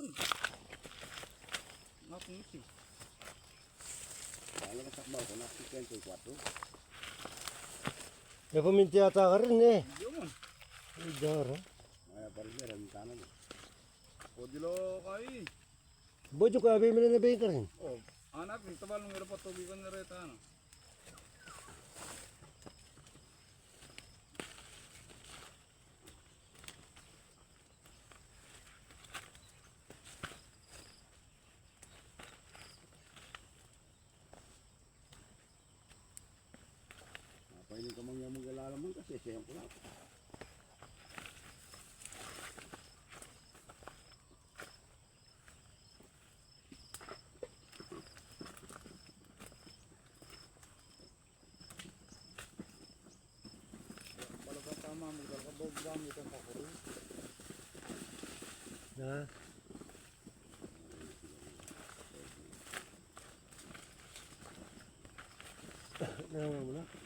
rin. Nakungit eh. Alam ka sakbaw ko na 54. May paminti yata ka rin eh. Yun. Ay, dara. Maya pa rin meron tanong. O dilo kay. Bojo ko, abi mo na nabayin ka rin. O, anak, ito ba nung pa tubig ko na Pwede ka mong yung mag-alala kasi siya yung kulap. Balaga tama mo dal ka bog gamit ang kakuro. Ha? Naman mo na.